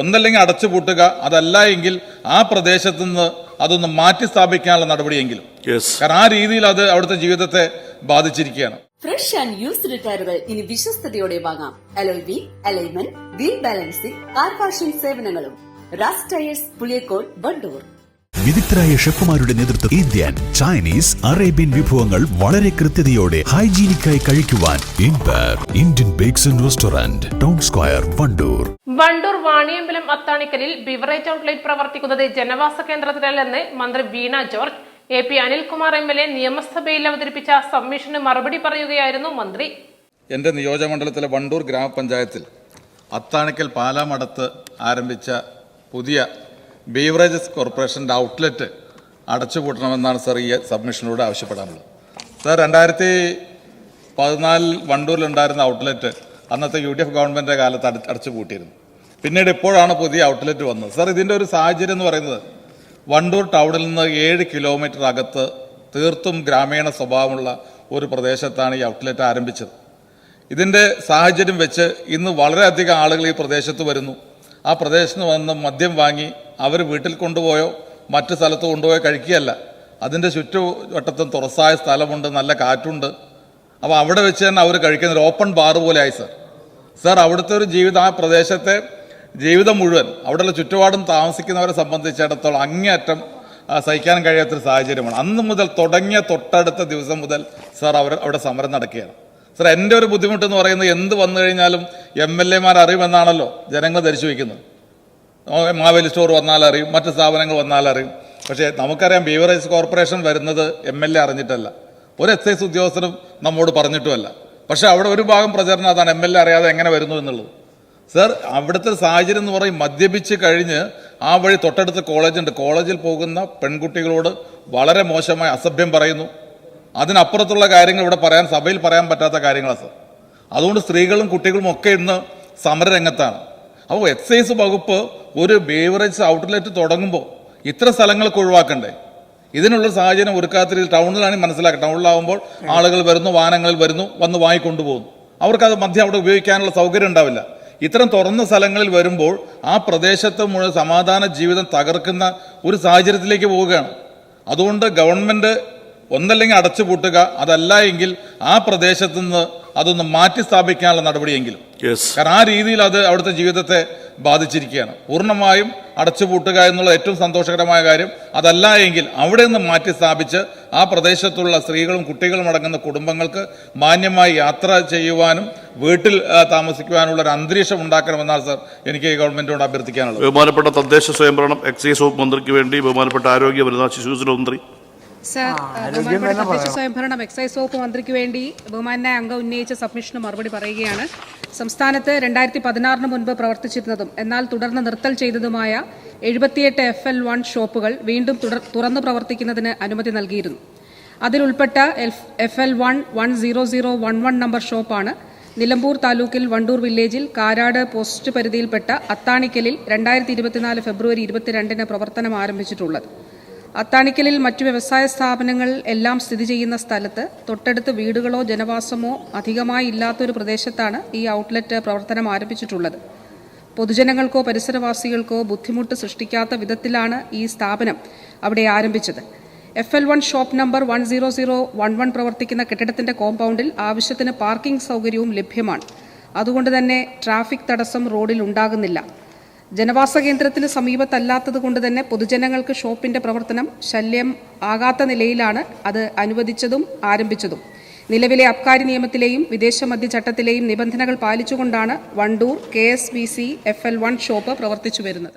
ഒന്നല്ലെങ്കിൽ അടച്ചുപൂട്ടുക അതല്ല എങ്കിൽ ആ പ്രദേശത്ത് നിന്ന് അതൊന്ന് മാറ്റി സ്ഥാപിക്കാനുള്ള നടപടിയെങ്കിലും. യെസ് കാരണം ആ രീതിയിൽ അത് അവിടുത്തെ ജീവിതത്തെ ബാധിച്ചിരിക്കുകയാണ്. ഫ്രഷ് ആൻഡ് യൂസ്ഡ് ടയറുകൾ ഇനി വിശ്വസ്തയോടെ വാങ്ങാം. Alloy wheel alignment wheel balancing car washing സേവനങ്ങളും. റാസ് ടയേഴ്സ് പുളിയക്കോൾ വണ്ടൂർ വിദഗ്ധരായ ഷെഫുമാരുടെ നേതൃത്വം ഇന്ത്യൻ ചൈനീസ് അറേബ്യൻ വിഭവങ്ങൾ വളരെ കൃത്യതയോടെ ഹൈജീനിക്കായി കഴിക്കുവാൻ Indian bakes and restaurant town square Wandoor. Wandoor Vaniyambalam അത്താണിക്കലിൽ beverage outlet പ്രവർത്തിക്കുന്നത് ജനവാസ കേന്ദ്രത്തിലല്ലെന്ന് മന്ത്രി Veena George. A P Anilkumar M L A നിയമസഭയിൽ അവതരിപ്പിച്ച സബ്മിഷന് മറുപടി പറയുകയായിരുന്നു മന്ത്രി. എന്റെ നിയോജകമണ്ഡലത്തിലെ വണ്ടൂർ ഗ്രാമപഞ്ചായത്തിൽ അത്താണിക്കൽ പാലാമടത്ത് ആരംഭിച്ച പുതിയ ബീവറേജസ് കോർപ്പറേഷന്റെ ഔട്ട്ലെറ്റ് അടച്ചുപൂട്ടണമെന്നാണ് സാർ ഈ സബ്മിഷനിലൂടെ ആവശ്യപ്പെടാനുള്ളത്. സാർ രണ്ടായിരത്തി പതിനാലിൽ വണ്ടൂരിലുണ്ടായിരുന്ന ഔട്ട്ലെറ്റ് അന്നത്തെ യു ഡി എഫ് ഗവൺമെന്റ് കാലത്ത് അട അടച്ചുപൂട്ടിയിരുന്നു. പിന്നീട് ഇപ്പോഴാണ് പുതിയ ഔട്ട്ലെറ്റ് വന്നത്. സാർ ഇതിന്റെ ഒരു സാഹചര്യം എന്ന് പറയുന്നത് വണ്ടൂർ ടൗണിൽ നിന്ന് ഏഴ് കിലോമീറ്റർ അകത്ത് തീർത്തും ഗ്രാമീണ സ്വഭാവമുള്ള ഒരു പ്രദേശത്താണ് ഈ ഔട്ട്ലെറ്റ് ആരംഭിച്ചത്. ഇതിന്റെ സാഹചര്യം വെച്ച് ഇന്ന് വളരെയധികം ആളുകൾ ഈ പ്രദേശത്ത് വരുന്നു. ആ പ്രദേശത്ത് വന്ന് മദ്യം വാങ്ങി അവർ വീട്ടിൽ കൊണ്ടുപോയോ മറ്റു സ്ഥലത്ത് കൊണ്ടുപോയോ കഴിക്കുകയല്ല. അതിന്റെ ചുറ്റുവട്ടത്തും തുറസായ സ്ഥലമുണ്ട് നല്ല കാറ്റുണ്ട്. അപ്പോൾ അവിടെ വെച്ച് തന്നെ അവർ കഴിക്കുന്ന ഒരു ഓപ്പൺ ബാർ പോലെ ആയി സർ സർ അവിടുത്തെ ഒരു ജീവിതം ആ പ്രദേശത്തെ ജീവിതം മുഴുവൻ അവിടെയുള്ള ചുറ്റുപാടും താമസിക്കുന്നവരെ സംബന്ധിച്ചിടത്തോളം അങ്ങേയറ്റം സഹിക്കാൻ കഴിയാത്തൊരു സാഹചര്യമാണ്. അന്ന് മുതൽ തുടങ്ങിയ തൊട്ടടുത്ത ദിവസം മുതൽ സാർ അവർ അവിടെ സമരം നടക്കുകയാണ്. സാർ എന്റെ ഒരു ബുദ്ധിമുട്ട് എന്ന് പറയുന്നത് എന്ത് വന്നു കഴിഞ്ഞാലും എം എൽ എമാർ അറിയുമെന്നാണല്ലോ ജനങ്ങൾ ധരിച്ചു വയ്ക്കുന്നത് മാവേലി സ്റ്റോർ വന്നാൽ അറിയും മറ്റ് സ്ഥാപനങ്ങൾ വന്നാൽ അറിയും. പക്ഷേ നമുക്കറിയാം ബീവറേജ് കോർപ്പറേഷൻ വരുന്നത് എം എൽ എ അറിഞ്ഞിട്ടല്ല. ഒരു എക്സൈസ് ഉദ്യോഗസ്ഥനും നമ്മോട് പറഞ്ഞിട്ടുമല്ല. പക്ഷേ അവിടെ ഒരു ഭാഗം പ്രചരണം അതാണ് എം എൽ എ അറിയാതെ എങ്ങനെ വരുന്നു എന്നുള്ളത്. സർ അവിടുത്തെ സാഹചര്യം എന്ന് പറയും മദ്യപിച്ച് കഴിഞ്ഞ് ആ വഴി തൊട്ടടുത്ത കോളേജുണ്ട്. കോളേജിൽ പോകുന്ന പെൺകുട്ടികളോട് വളരെ മോശമായ അസഭ്യം പറയുന്നു. അതിനപ്പുറത്തുള്ള കാര്യങ്ങൾ ഇവിടെ പറയാൻ സഭയിൽ പറയാൻ പറ്റാത്ത കാര്യങ്ങളാണ് സർ. അതുകൊണ്ട് സ്ത്രീകളും കുട്ടികളും ഒക്കെ ഇന്ന് സമരരംഗത്താണ്. അപ്പോൾ എക്സൈസ് വകുപ്പ് ഒരു ബേവറേജ് ഔട്ട്ലെറ്റ് തുടങ്ങുമ്പോൾ ഇത്ര സ്ഥലങ്ങൾക്ക് ഒഴിവാക്കണ്ടേ? ഇതിനുള്ള സാഹചര്യം ഒരുക്കാത്ത ടൗണിലാണെങ്കിൽ മനസ്സിലാക്കുക. ടൗണിലാവുമ്പോൾ ആളുകൾ വരുന്നു വാഹനങ്ങളിൽ വരുന്നു വന്ന് വാങ്ങിക്കൊണ്ടുപോകുന്നു. അവർക്കത് മദ്യം അവിടെ ഉപയോഗിക്കാനുള്ള സൗകര്യം ഉണ്ടാവില്ല. ഇത്തരം തുറന്ന സ്ഥലങ്ങളിൽ വരുമ്പോൾ ആ പ്രദേശത്ത് മുഴുവൻ സമാധാന ജീവിതം തകർക്കുന്ന ഒരു സാഹചര്യത്തിലേക്ക് പോവുകയാണ്. അതുകൊണ്ട് ഗവൺമെന്റ് ഒന്നല്ലെങ്കിൽ അടച്ചുപൂട്ടുക അതല്ല എങ്കിൽ ആ പ്രദേശത്ത് നിന്ന് അതൊന്ന് മാറ്റി സ്ഥാപിക്കാനുള്ള നടപടിയെങ്കിലും. കാരണം ആ രീതിയിൽ അത് അവിടുത്തെ ജീവിതത്തെ ബാധിച്ചിരിക്കുകയാണ്. പൂർണമായും അടച്ചുപൂട്ടുക എന്നുള്ള ഏറ്റവും സന്തോഷകരമായ കാര്യം അതല്ല എങ്കിൽ അവിടെ നിന്ന് മാറ്റി സ്ഥാപിച്ച് ആ പ്രദേശത്തുള്ള സ്ത്രീകളും കുട്ടികളും അടങ്ങുന്ന കുടുംബങ്ങൾക്ക് മാന്യമായി യാത്ര ചെയ്യുവാനും വീട്ടിൽ താമസിക്കുവാനുള്ള ഒരു അന്തരീക്ഷം ഉണ്ടാക്കണമെന്നാണ് സർ എനിക്ക് ഗവൺമെന്റിനോട് അഭ്യർത്ഥിക്കാനുള്ളത്. ബഹുമാനപ്പെട്ട തദ്ദേശ സ്വയംഭരണം എക്സൈസ് വകുപ്പ് മന്ത്രിക്ക് വേണ്ടി ബഹുമാനപ്പെട്ട ആരോഗ്യ വനിതാ ശിശുവികസന മന്ത്രി സർ ബഹുമാനപ്പെട്ട തദ്ദേശ സ്വയംഭരണം എക്സൈസ് വകുപ്പ് മന്ത്രിക്ക് വേണ്ടി ബഹുമാനായ അംഗം ഉന്നയിച്ച സബ്മിഷന് മറുപടി പറയുകയാണ്. സംസ്ഥാനത്ത് രണ്ടായിരത്തി പതിനാറിന് മുൻപ് പ്രവർത്തിച്ചിരുന്നതും എന്നാൽ തുടർന്ന് നിർത്തൽ ചെയ്തതുമായ എഴുപത്തിയെട്ട് എഫ് എൽ വൺ ഷോപ്പുകൾ വീണ്ടും തുറന്നു പ്രവർത്തിക്കുന്നതിന് അനുമതി നൽകിയിരുന്നു. അതിലുൾപ്പെട്ട F L one one zero zero one one number ഷോപ്പാണ് നിലമ്പൂർ താലൂക്കിൽ വണ്ടൂർ വില്ലേജിൽ കാരാട് പോസ്റ്റ് പരിധിയിൽപ്പെട്ട അത്താണിക്കലിൽ രണ്ടായിരത്തി ഇരുപത്തിനാല് ഫെബ്രുവരി ഇരുപത്തിരണ്ടിന് പ്രവർത്തനം ആരംഭിച്ചിട്ടുള്ളത്. അത്താണിക്കലിൽ മറ്റു വ്യവസായ സ്ഥാപനങ്ങൾ എല്ലാം സ്ഥിതി ചെയ്യുന്ന സ്ഥലത്ത് തൊട്ടടുത്ത് വീടുകളോ ജനവാസമോ അധികമായി ഇല്ലാത്തൊരു പ്രദേശത്താണ് ഈ ഔട്ട്ലെറ്റ് പ്രവർത്തനം ആരംഭിച്ചിട്ടുള്ളത്. പൊതുജനങ്ങൾക്കോ പരിസരവാസികൾക്കോ ബുദ്ധിമുട്ട് സൃഷ്ടിക്കാത്ത വിധത്തിലാണ് ഈ സ്ഥാപനം അവിടെ ആരംഭിച്ചത്. F L one shop number one zero zero one one പ്രവർത്തിക്കുന്ന കെട്ടിടത്തിന്റെ കോമ്പൗണ്ടിൽ ആവശ്യത്തിന് പാർക്കിംഗ് സൗകര്യവും ലഭ്യമാണ്. അതുകൊണ്ട് തന്നെ ട്രാഫിക് തടസ്സം റോഡിൽ ഉണ്ടാകുന്നില്ല. ജനവാസ കേന്ദ്രത്തിന് സമീപത്തല്ലാത്തത് കൊണ്ട് തന്നെ പൊതുജനങ്ങൾക്ക് ഷോപ്പിന്റെ പ്രവർത്തനം ശല്യം ആകാത്ത നിലയിലാണ് അത് അനുവദിച്ചതും ആരംഭിച്ചതും. നിലവിലെ അബ്കാരി നിയമത്തിലെയും വിദേശ മദ്യചട്ടത്തിലെയും നിബന്ധനകൾ പാലിച്ചുകൊണ്ടാണ് Wandoor K S B C F L one shop പ്രവർത്തിച്ചു വരുന്നത്.